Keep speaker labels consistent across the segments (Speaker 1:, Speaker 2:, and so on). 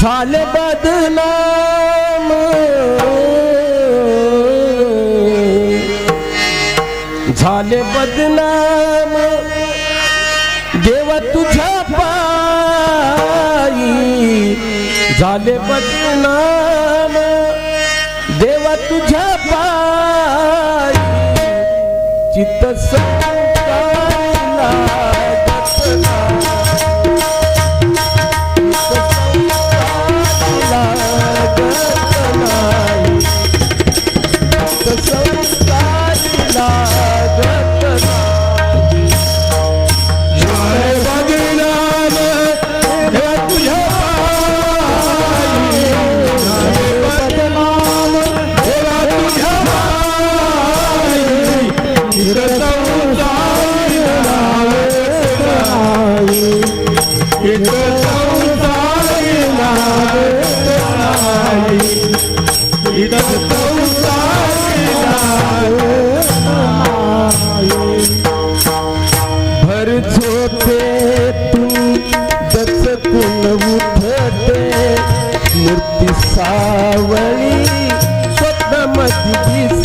Speaker 1: झाले बदनाम. झाले बदनाम. देवा तुझ्या पायी झाले बदनाम.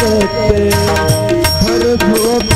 Speaker 1: सकते हर धूप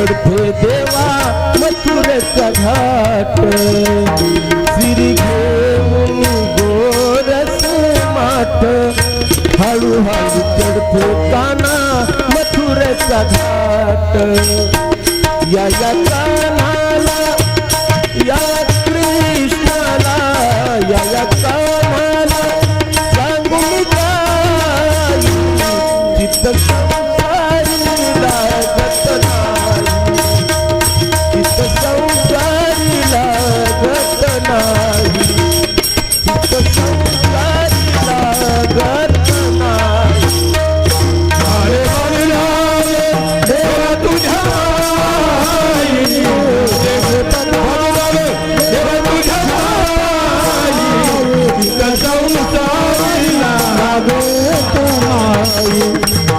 Speaker 1: चढते देवा मथुरेचा घाट. श्री घेऊन गोरस माठ हळूहळू चढते काना मथुरेचा घाट. या या कानाला या कृष्णाला या या कानाला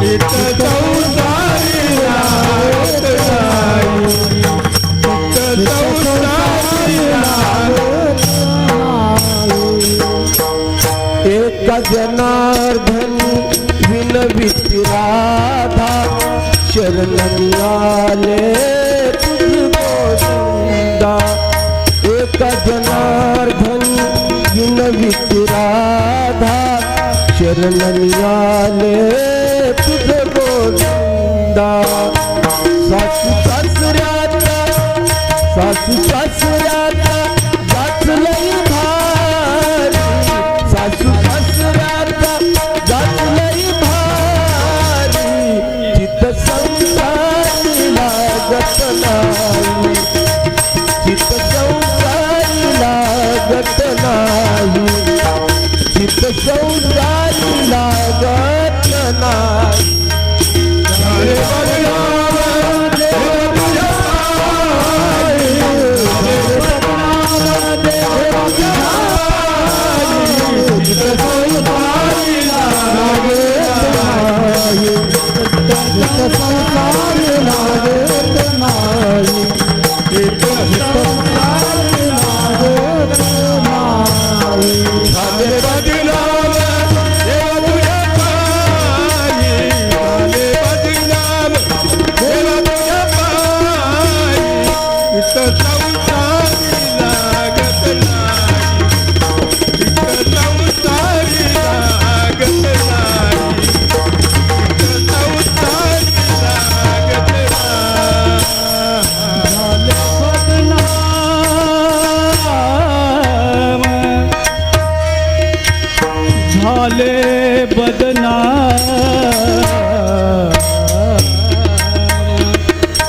Speaker 1: एक जनार्दन विनवित राधा शरण लाले तुझको एक जनार्दन विनवित राधा शरण लाले। तुझे गोविंदा सासू सासऱ्याचा सासू सासऱ्या
Speaker 2: झाले बदनाम